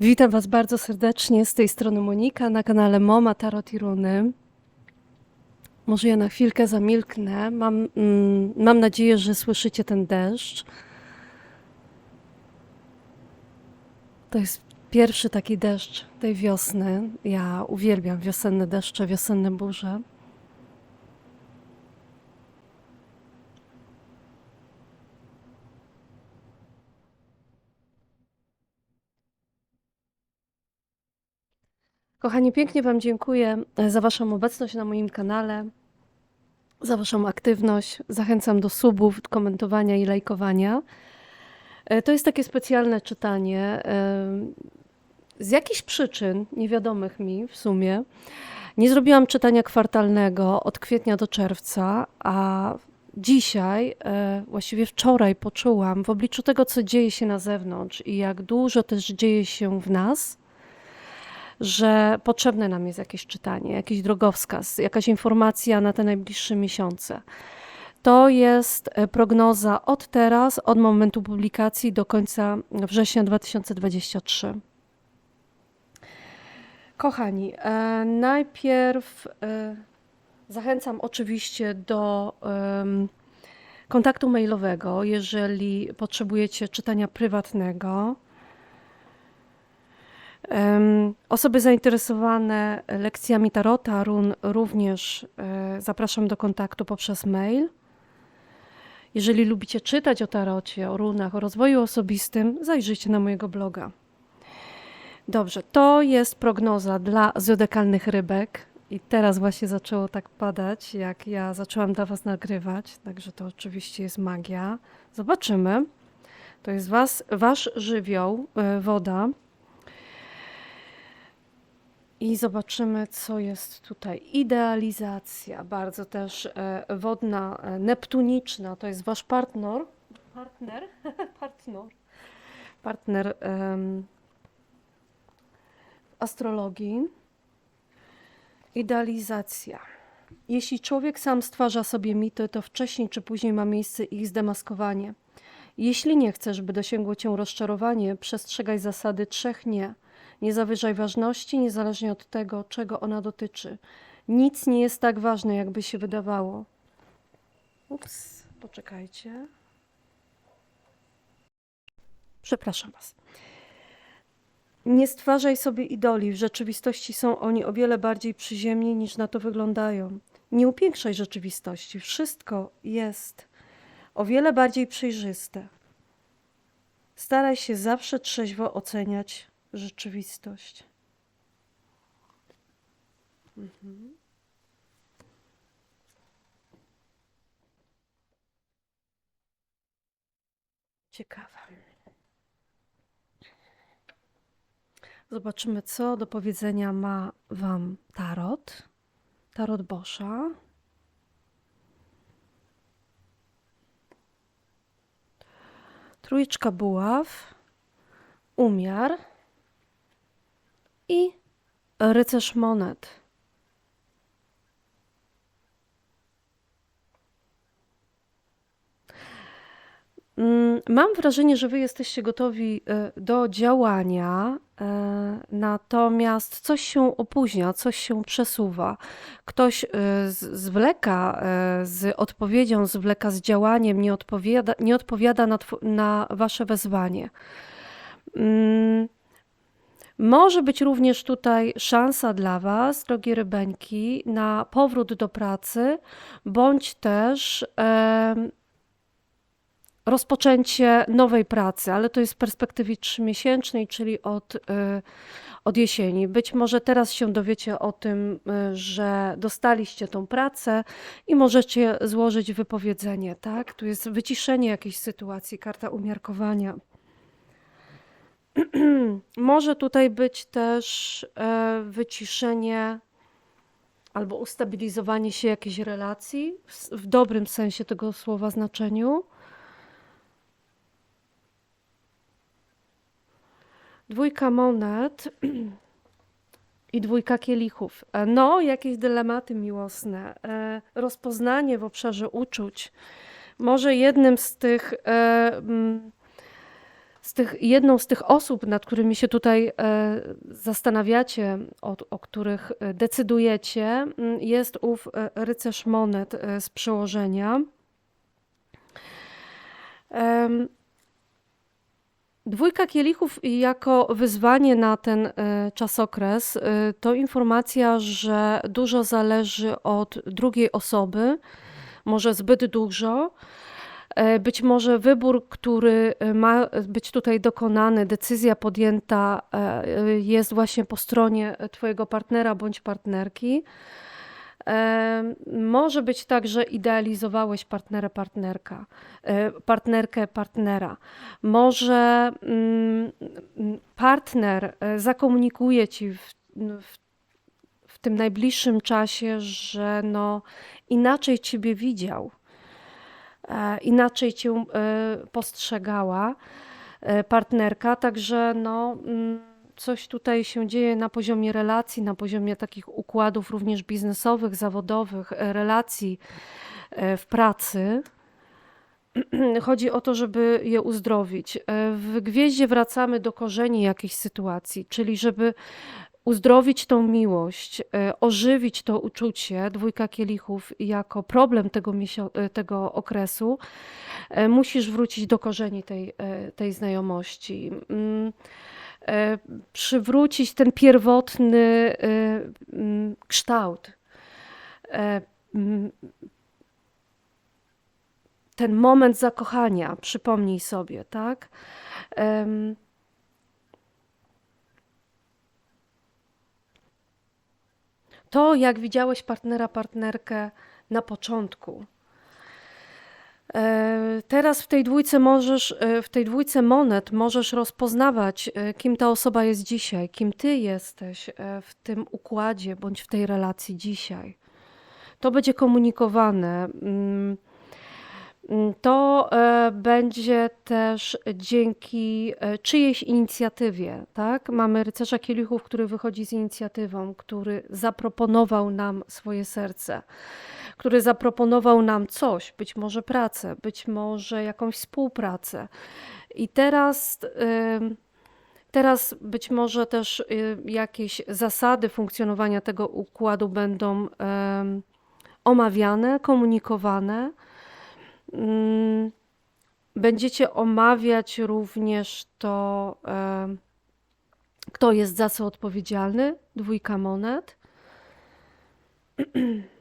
Witam Was bardzo serdecznie. Z tej strony Monika na kanale Moma Tarot i Runy. Może ja na chwilkę zamilknę. Mam, mm, mam nadzieję, że słyszycie ten deszcz. To jest pierwszy taki deszcz tej wiosny. Ja uwielbiam wiosenne deszcze, wiosenne burze. Kochani, pięknie Wam dziękuję e, za Waszą obecność na moim kanale, za Waszą aktywność. Zachęcam do subów, komentowania i lajkowania. E, To jest takie specjalne czytanie. e, Z jakichś przyczyn, niewiadomych mi w sumie, nie zrobiłam czytania kwartalnego od kwietnia do czerwca, a dzisiaj, właściwie wczoraj, poczułam w obliczu tego, co dzieje się na zewnątrz i jak dużo też dzieje się w nas że potrzebne nam jest jakieś czytanie, jakiś drogowskaz, jakaś informacja na te najbliższe miesiące. To jest e, prognoza od teraz, od momentu publikacji do końca września 2023. Kochani, e, najpierw e, zachęcam oczywiście do kontaktu mailowego, jeżeli potrzebujecie czytania prywatnego. Osoby zainteresowane lekcjami tarota, run również e, zapraszam do kontaktu poprzez mail. Jeżeli lubicie czytać o tarocie, o runach, o rozwoju osobistym, zajrzyjcie na mojego bloga. Dobrze, to jest prognoza dla zodiakalnych rybek. I teraz właśnie zaczęło tak padać, jak ja zaczęłam dla Was nagrywać, także to oczywiście jest magia. Zobaczymy. To jest was, Wasz żywioł, e, woda. I zobaczymy, co jest tutaj. Idealizacja, bardzo też e, wodna, e, neptuniczna, to jest wasz partner. Partner? partner. Partner em, w astrologii. Idealizacja. Jeśli człowiek sam stwarza sobie mity, to wcześniej czy później ma miejsce ich zdemaskowanie. Jeśli nie chcesz, by dosięgło cię rozczarowanie, przestrzegaj zasady trzech nie. Nie zawyżaj ważności, niezależnie od tego, czego ona dotyczy. Nic nie jest tak ważne, jakby się wydawało. Ups, poczekajcie. Przepraszam Was. Nie stwarzaj sobie idoli. W rzeczywistości są oni o wiele bardziej przyziemni niż na to wyglądają. Nie upiększaj rzeczywistości. Wszystko jest o wiele bardziej przejrzyste. Staraj się zawsze trzeźwo oceniać rzeczywistość. Mhm. Zobaczymy, co do powiedzenia ma Wam tarot. Tarot Boscha. Trójeczka buław, umiar i rycerz monet. Mm, Mam wrażenie, że Wy jesteście gotowi e, do działania, e, natomiast coś się opóźnia, coś się przesuwa. Ktoś e, zwleka z odpowiedzią, zwleka z działaniem, nie odpowiada, nie odpowiada na, na Wasze wezwanie. Może być również tutaj szansa dla Was, drogie rybeńki, na powrót do pracy, bądź też em, rozpoczęcie nowej pracy, ale to jest w perspektywie trzymiesięcznej, czyli od, y, od jesieni. Być może teraz się dowiecie o tym, y, że dostaliście tą pracę i możecie złożyć wypowiedzenie, tak? Tu jest wyciszenie jakiejś sytuacji, karta umiarkowania. Może tutaj być też e, wyciszenie albo ustabilizowanie się jakiejś relacji w, dobrym sensie tego słowa znaczeniu. Dwójka monet i dwójka kielichów. E, No, jakieś dylematy miłosne, e, rozpoznanie w obszarze uczuć. Może jednym z tych, z tych, jedną z tych osób, nad którymi się tutaj e, zastanawiacie, o, o których e, decydujecie, mm, jest ów e, rycerz monet z przełożenia. Dwójka kielichów jako wyzwanie na ten czasokres to informacja, że dużo zależy od drugiej osoby, może zbyt dużo. E, Być może wybór, który e, ma być tutaj dokonany, decyzja podjęta e, jest właśnie po stronie Twojego partnera bądź partnerki. Może być tak, że idealizowałeś partnera, partnerka, partnerkę, partnera. Może mm, partner zakomunikuje ci w, w, w tym najbliższym czasie, że no inaczej ciebie widział, inaczej cię e, postrzegała e, partnerka, także no. mm, coś tutaj się dzieje na poziomie relacji, na poziomie takich układów również biznesowych, zawodowych, e, relacji e, w pracy. Chodzi o to, żeby je uzdrowić. E, W gwieździe wracamy do korzeni jakiejś sytuacji, czyli żeby uzdrowić tą miłość, e, ożywić to uczucie, dwójka kielichów jako problem tego, e, tego okresu, e, musisz wrócić do korzeni tej, tej znajomości. Mm, przywrócić ten pierwotny mm, kształt. Mm, Ten moment zakochania, przypomnij sobie, tak? To, jak widziałeś partnera, partnerkę na początku. E, Teraz w tej dwójce możesz, e, w tej dwójce monet możesz rozpoznawać, e, kim ta osoba jest dzisiaj, kim ty jesteś w tym układzie bądź w tej relacji dzisiaj. To będzie komunikowane. Mm, To e, będzie też dzięki e, czyjejś inicjatywie, tak? Mamy rycerza kielichów, który wychodzi z inicjatywą, który zaproponował nam swoje serce, który zaproponował nam coś, być może pracę, być może jakąś współpracę. I teraz, ym, teraz być może też jakieś zasady funkcjonowania tego układu będą omawiane, komunikowane. Mm, Będziecie omawiać również to, kto jest za co odpowiedzialny, dwójka monet.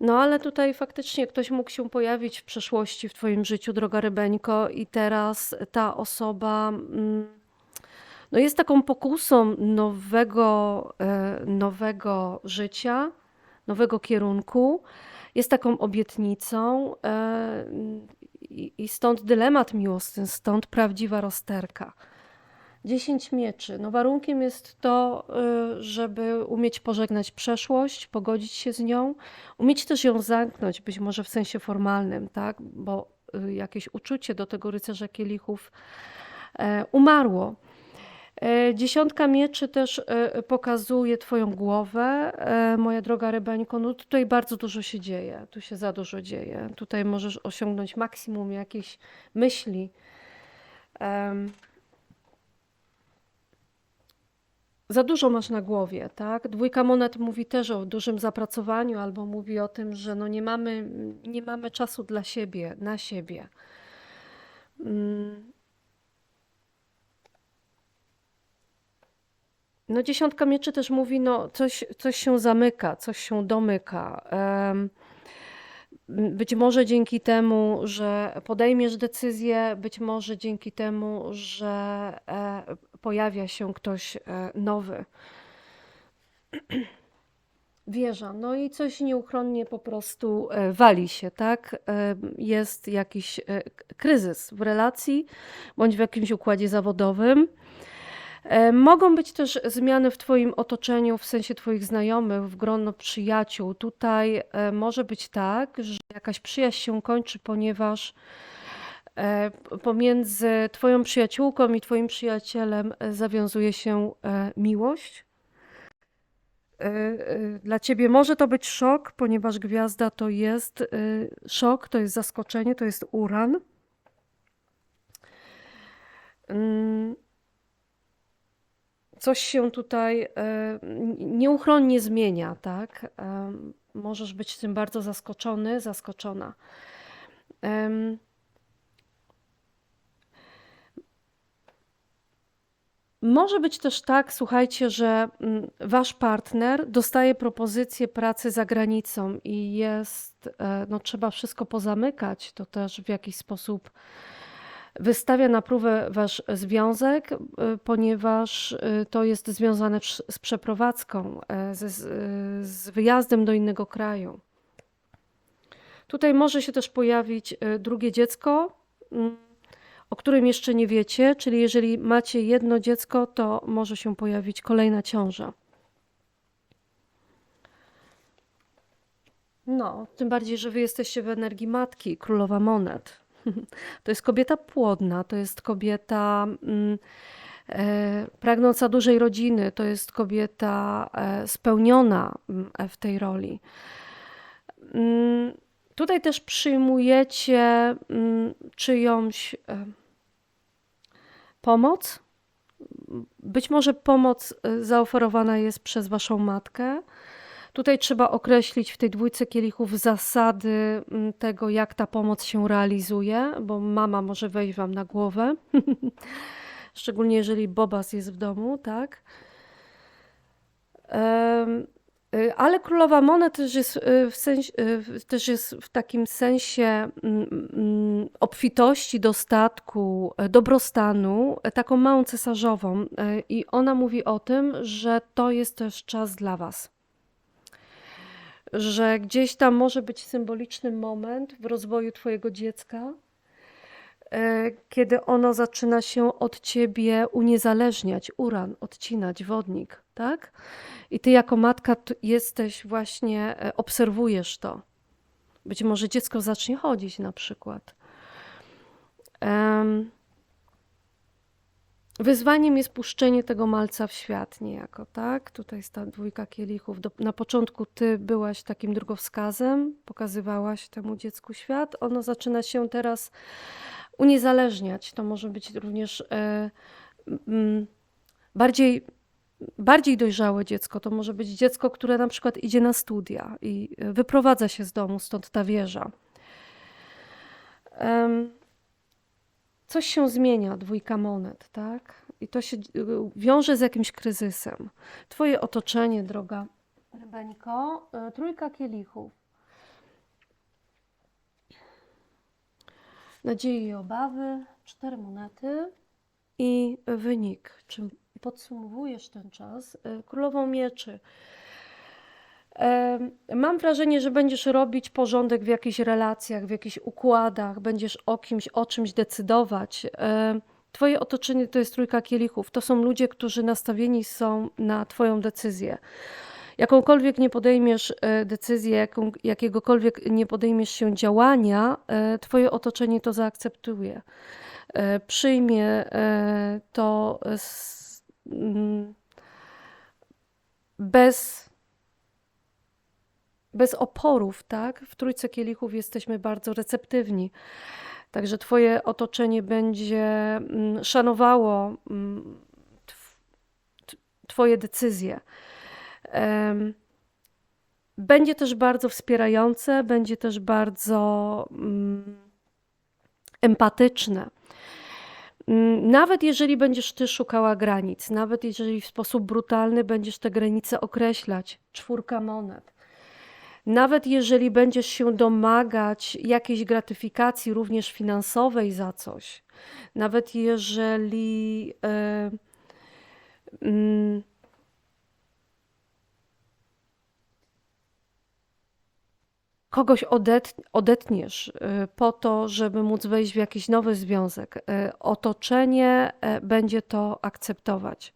No ale tutaj faktycznie ktoś mógł się pojawić w przeszłości w Twoim życiu, droga Rybeńko, i teraz ta osoba mm, no jest taką pokusą nowego, e, nowego życia, nowego kierunku, jest taką obietnicą e, i stąd dylemat miłosny, stąd prawdziwa rozterka. Dziesięć mieczy. No warunkiem jest to, y, żeby umieć pożegnać przeszłość, pogodzić się z nią, umieć też ją zamknąć, być może w sensie formalnym, tak? Bo y, jakieś uczucie do tego rycerza kielichów e, umarło. E, Dziesiątka mieczy też e, pokazuje Twoją głowę, e, moja droga Rybańko. No tutaj bardzo dużo się dzieje, tu się za dużo dzieje. Tutaj możesz osiągnąć maksimum jakiejś myśli. Em, Za dużo masz na głowie, tak? Dwójka monet mówi też o dużym zapracowaniu, albo mówi o tym, że no nie mamy, nie mamy czasu dla siebie, na siebie. Mm, No dziesiątka mieczy też mówi, no coś, coś się zamyka, coś się domyka. Być może dzięki temu, że podejmiesz decyzję, być może dzięki temu, że e, pojawia się ktoś e, nowy. Wieża, no i coś nieuchronnie po prostu e, wali się, tak? Jest jakiś kryzys w relacji bądź w jakimś układzie zawodowym. E, Mogą być też zmiany w Twoim otoczeniu, w sensie Twoich znajomych, w grono przyjaciół. Tutaj e, może być tak, że jakaś przyjaźń się kończy, ponieważ e, pomiędzy Twoją przyjaciółką i Twoim przyjacielem zawiązuje się miłość. dla ciebie może to być szok, ponieważ gwiazda to jest szok, to jest zaskoczenie, to jest uran. Coś się tutaj e, nieuchronnie zmienia, tak? Em, Możesz być tym bardzo zaskoczony, zaskoczona. Może być też tak, słuchajcie, że mm, wasz partner dostaje propozycję pracy za granicą i jest, e, no trzeba wszystko pozamykać, to też w jakiś sposób wystawia na próbę wasz związek, e, ponieważ e, to jest związane z przeprowadzką, ze, z, z wyjazdem do innego kraju. Tutaj może się też pojawić drugie dziecko, mm, o którym jeszcze nie wiecie, czyli jeżeli macie jedno dziecko, to może się pojawić kolejna ciąża. No, tym bardziej, że wy jesteście w energii matki, królowa monet. To jest kobieta płodna, to jest kobieta mm, e, pragnąca dużej rodziny, to jest kobieta e, spełniona mm, w tej roli. Mm, Tutaj też przyjmujecie czyjąś e, pomoc. Być może pomoc zaoferowana jest przez waszą matkę. Tutaj trzeba określić w tej dwójce kielichów zasady mm, tego, jak ta pomoc się realizuje, bo mama może wejść wam na głowę. Szczególnie jeżeli Bobas jest w domu, tak? Y, Ale królowa monet też jest y, y, w- też jest w takim sensie mm, mm, obfitości, dostatku, y, dobrostanu, y, taką małą cesarzową. y, I ona mówi o tym, że to jest też czas dla was. Że gdzieś tam może być symboliczny moment w rozwoju twojego dziecka, e, kiedy ono zaczyna się od ciebie uniezależniać, uran, odcinać, wodnik, tak? I ty jako matka jesteś właśnie, e, obserwujesz to. Być może dziecko zacznie chodzić na przykład. Em, Wyzwaniem jest puszczenie tego malca w świat niejako, tak? Tutaj jest ta dwójka kielichów. Do, na początku ty byłaś takim drogowskazem, pokazywałaś temu dziecku świat. Ono zaczyna się teraz uniezależniać. To może być również e, mm, bardziej, bardziej dojrzałe dziecko. To może być dziecko, które na przykład idzie na studia i e, wyprowadza się z domu, stąd ta wieża. Coś się zmienia, dwójka monet, tak? I to się y, wiąże z jakimś kryzysem. Twoje otoczenie, droga Rybańko, y, trójka kielichów. Nadzieje i obawy, cztery monety i wynik. Czym podsumowujesz ten czas? Y, Królową mieczy. Mam wrażenie, że będziesz robić porządek w jakichś relacjach, w jakichś układach, będziesz o kimś, o czymś decydować. Twoje otoczenie to jest trójka kielichów. To są ludzie, którzy nastawieni są na Twoją decyzję. Jakąkolwiek nie podejmiesz e, decyzję, jakiegokolwiek nie podejmiesz się działania, e, Twoje otoczenie to zaakceptuje. E, Przyjmie to z, mm, bez bez oporów, tak? W trójce kielichów jesteśmy bardzo receptywni. Także Twoje otoczenie będzie mm, szanowało mm, Twoje decyzje. Będzie też bardzo wspierające, będzie też bardzo mm, empatyczne. Nawet jeżeli będziesz ty szukała granic, nawet jeżeli w sposób brutalny będziesz te granice określać, czwórka monet. Nawet jeżeli będziesz się domagać jakiejś gratyfikacji, również finansowej za coś, nawet jeżeli mm, kogoś odet, odetniesz e, po to, żeby móc wejść w jakiś nowy związek, e, otoczenie będzie to akceptować.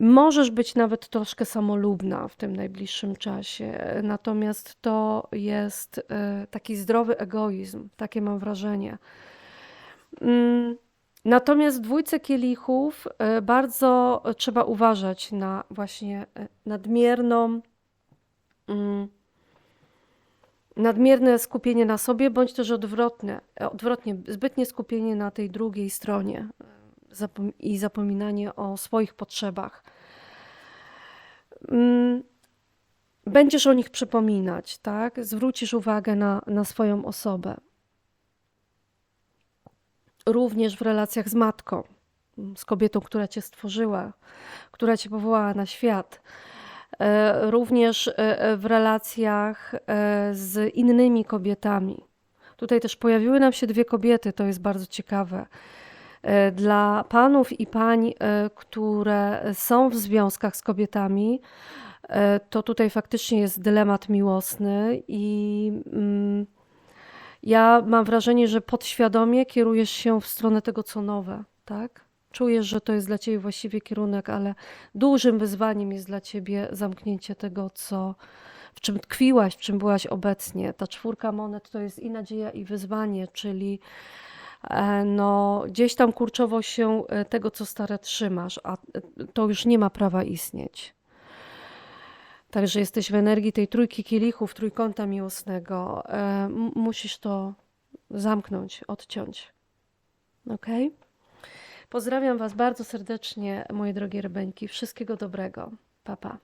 Możesz być nawet troszkę samolubna w tym najbliższym czasie, natomiast to jest e, taki zdrowy egoizm, takie mam wrażenie. Mm, Natomiast w dwójce kielichów e, bardzo trzeba uważać na właśnie e, nadmierną, mm, nadmierne skupienie na sobie, bądź też odwrotne, odwrotnie, zbytnie skupienie na tej drugiej stronie i zapominanie o swoich potrzebach. Mm, Będziesz o nich przypominać, tak? Zwrócisz uwagę na, na swoją osobę. Również w relacjach z matką, z kobietą, która cię stworzyła, która cię powołała na świat. E, Również e, w relacjach e, z innymi kobietami. Tutaj też pojawiły nam się dwie kobiety, to jest bardzo ciekawe. E, Dla panów i pań, e, które są w związkach z kobietami, e, to tutaj faktycznie jest dylemat miłosny i mm, ja mam wrażenie, że podświadomie kierujesz się w stronę tego, co nowe, tak? Czujesz, że to jest dla ciebie właściwie kierunek, ale dużym wyzwaniem jest dla ciebie zamknięcie tego, co, w czym tkwiłaś, w czym byłaś obecnie. Ta czwórka monet to jest i nadzieja, i wyzwanie, czyli no, gdzieś tam kurczowo się e, tego, co stare trzymasz, a e, to już nie ma prawa istnieć. Także jesteś w energii tej trójki kielichów, trójkąta miłosnego. E, musisz to zamknąć, odciąć. Ok? Pozdrawiam Was bardzo serdecznie, moje drogie rybeńki. Wszystkiego dobrego. Pa, pa.